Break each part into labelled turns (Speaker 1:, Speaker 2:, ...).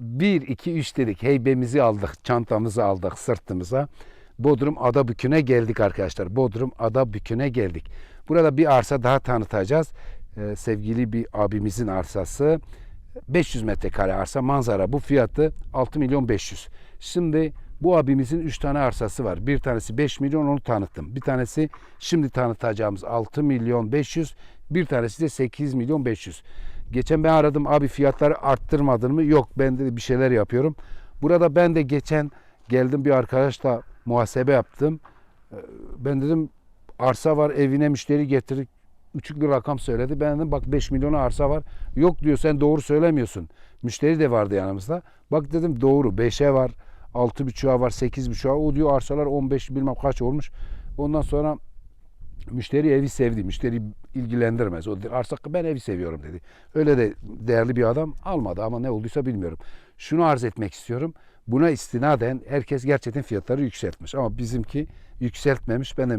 Speaker 1: Bir, iki, üç dedik. Heybemizi aldık, çantamızı aldık sırtımıza. Bodrum Adabükü'ne geldik arkadaşlar. Bodrum Adabükü'ne geldik. Burada bir arsa daha tanıtacağız. Ee, sevgili bir abimizin arsası. 500 metrekare arsa manzara. Bu fiyatı 6 milyon 500. Şimdi bu abimizin 3 tane arsası var. Bir tanesi 5 milyon onu tanıttım. Bir tanesi şimdi tanıtacağımız 6 milyon 500. Bir tanesi de 8 milyon 500. Geçen ben aradım abi fiyatları arttırmadın mı? Yok ben de bir şeyler yapıyorum. Burada ben de geçen geldim bir arkadaşla muhasebe yaptım. Ee, Ben dedim arsa var evine müşteri getirdik. Uçuk bir rakam söyledi. Ben dedim bak 5 milyona arsa var. Yok diyor sen doğru söylemiyorsun. Müşteri de vardı yanımızda. Bak dedim doğru 5'e var. 6.5'a var 8.5'a. O diyor arsalar 15 bilmem kaç olmuş. Ondan sonra müşteri evi sevdi. Müşteri ilgilendirmez. O dedi, arsa ben evi seviyorum dedi. Öyle de değerli bir adam almadı ama ne olduysa bilmiyorum. Şunu arz etmek istiyorum. Buna istinaden herkes gerçekten fiyatları yükseltmiş. Ama bizimki yükseltmemiş. Ben de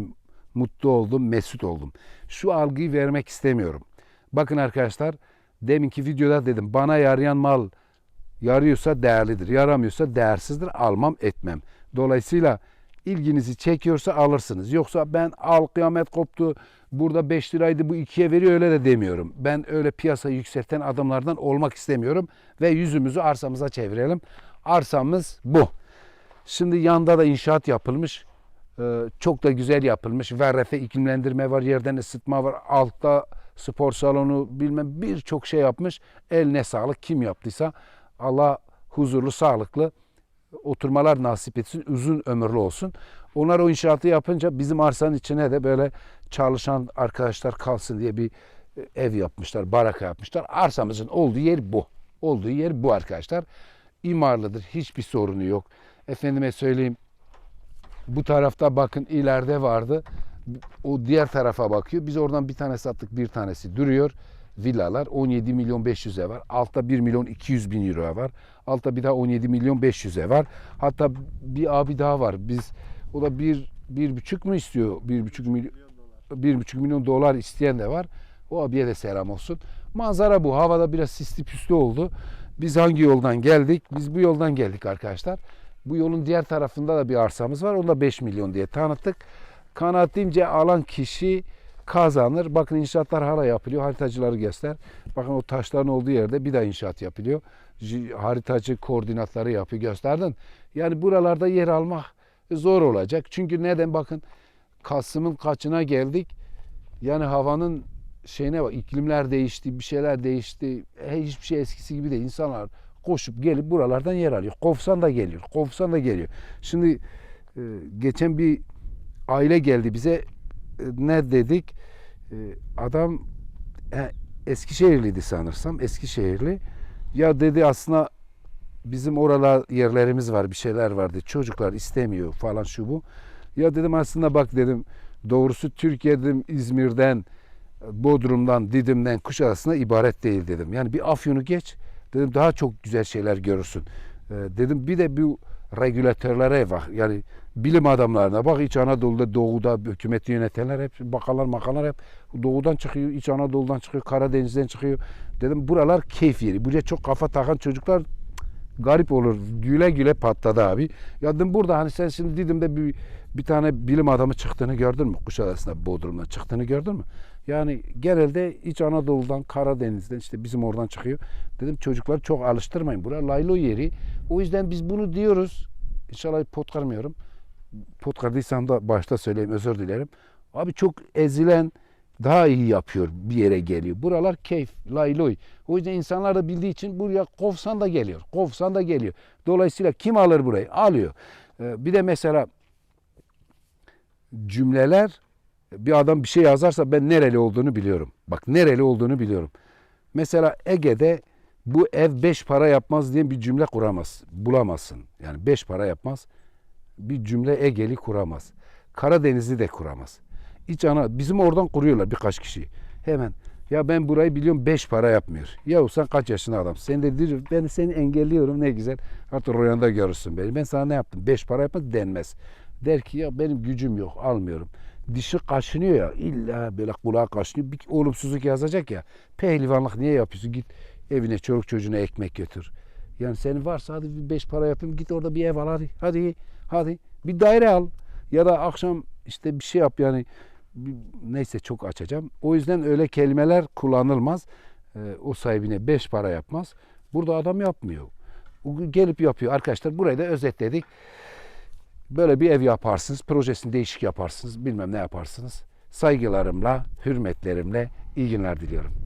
Speaker 1: mutlu oldum, mesut oldum. Şu algıyı vermek istemiyorum. Bakın arkadaşlar deminki videoda dedim bana yarayan mal yarıyorsa değerlidir. Yaramıyorsa değersizdir. Almam etmem. Dolayısıyla ilginizi çekiyorsa alırsınız. Yoksa ben al kıyamet koptu. Burada 5 liraydı bu 2'ye veriyor öyle de demiyorum. Ben öyle piyasayı yükselten adamlardan olmak istemiyorum. Ve yüzümüzü arsamıza çevirelim. Arsamız bu. Şimdi yanda da inşaat yapılmış. Ee, çok da güzel yapılmış. VRF iklimlendirme var, yerden ısıtma var. Altta spor salonu bilmem birçok şey yapmış. Eline sağlık kim yaptıysa Allah huzurlu, sağlıklı oturmalar nasip etsin, uzun ömürlü olsun. Onlar o inşaatı yapınca bizim arsanın içine de böyle çalışan arkadaşlar kalsın diye bir e, ev yapmışlar, baraka yapmışlar. Arsamızın olduğu yer bu. Olduğu yer bu arkadaşlar. İmarlıdır, hiçbir sorunu yok. Efendime söyleyeyim, bu tarafta bakın ileride vardı. O diğer tarafa bakıyor. Biz oradan bir tane sattık, bir tanesi duruyor. Villalar 17 milyon 500'e var. Altta 1 milyon 200 bin euroya var. Altta bir daha 17 milyon 500'e var. Hatta bir abi daha var. Biz o da bir, bir buçuk mu istiyor? Bir buçuk milyon, bir buçuk milyon dolar isteyen de var. O abiye de selam olsun. Manzara bu. Havada biraz sisli püslü oldu. Biz hangi yoldan geldik? Biz bu yoldan geldik arkadaşlar. Bu yolun diğer tarafında da bir arsamız var. Onu da 5 milyon diye tanıttık. Kanaatimce alan kişi kazanır. Bakın inşaatlar hala yapılıyor. Haritacıları göster. Bakın o taşların olduğu yerde bir daha inşaat yapılıyor. Haritacı koordinatları yapıyor. Gösterdin. Yani buralarda yer almak zor olacak. Çünkü neden? Bakın Kasım'ın kaçına geldik. Yani havanın şeyine bak iklimler değişti, bir şeyler değişti. E, hiçbir şey eskisi gibi değil. İnsanlar koşup gelip buralardan yer alıyor. Kovsan da geliyor, kovsan da geliyor. Şimdi e, geçen bir aile geldi bize. Ne dedik? E, adam Eskişehirliydi sanırsam. Eskişehirli. Ya dedi aslında bizim oralar yerlerimiz var, bir şeyler vardı. Çocuklar istemiyor falan şu bu. Ya dedim aslında bak dedim doğrusu Türkiye İzmir'den, Bodrum'dan, Didim'den, Kuşadası'na ibaret değil dedim. Yani bir Afyon'u geç dedim daha çok güzel şeyler görürsün. Ee, dedim bir de bu regülatörlere bak. Yani bilim adamlarına bak İç Anadolu'da doğuda hükümeti yönetenler hep bakanlar makanlar hep doğudan çıkıyor, İç Anadolu'dan çıkıyor, Karadeniz'den çıkıyor. Dedim buralar keyif yeri. Buraya çok kafa takan çocuklar garip olur. Güle güle patladı abi. Ya dedim burada hani sen şimdi Didim'de bir, bir tane bilim adamı çıktığını gördün mü? Kuşadası'nda Bodrum'dan çıktığını gördün mü? Yani genelde İç Anadolu'dan, Karadeniz'den işte bizim oradan çıkıyor. Dedim çocukları çok alıştırmayın. Burası laylo yeri. O yüzden biz bunu diyoruz. İnşallah pot kırmıyorum. Pot kırdıysam da başta söyleyeyim özür dilerim. Abi çok ezilen daha iyi yapıyor bir yere geliyor. Buralar keyif, layloy. O yüzden insanlar da bildiği için buraya kovsan da geliyor. Kovsan da geliyor. Dolayısıyla kim alır burayı? Alıyor. Ee, Bir de mesela cümleler bir adam bir şey yazarsa ben nereli olduğunu biliyorum. Bak nereli olduğunu biliyorum. Mesela Ege'de bu ev beş para yapmaz diye bir cümle kuramaz. Bulamazsın. Yani beş para yapmaz. Bir cümle Egeli kuramaz. Karadenizli de kuramaz. İç ana bizim oradan kuruyorlar birkaç kişi. Hemen ya ben burayı biliyorum beş para yapmıyor. Ya sen kaç yaşında adam? Sen de diyor ben seni engelliyorum ne güzel. Artık rüyanda görürsün beni. Ben sana ne yaptım? Beş para yapmak denmez. Der ki ya benim gücüm yok almıyorum. Dişi kaşınıyor ya illa böyle kulağı kaşınıyor. Bir olumsuzluk yazacak ya. Pehlivanlık niye yapıyorsun? Git evine çoluk çocuğuna ekmek götür. Yani senin varsa hadi bir beş para yapayım git orada bir ev al hadi. Hadi hadi bir daire al. Ya da akşam işte bir şey yap yani neyse çok açacağım. O yüzden öyle kelimeler kullanılmaz. Ee, o sahibine beş para yapmaz. Burada adam yapmıyor. Gelip yapıyor. Arkadaşlar burayı da özetledik. Böyle bir ev yaparsınız. Projesini değişik yaparsınız. Bilmem ne yaparsınız. Saygılarımla, hürmetlerimle iyi günler diliyorum.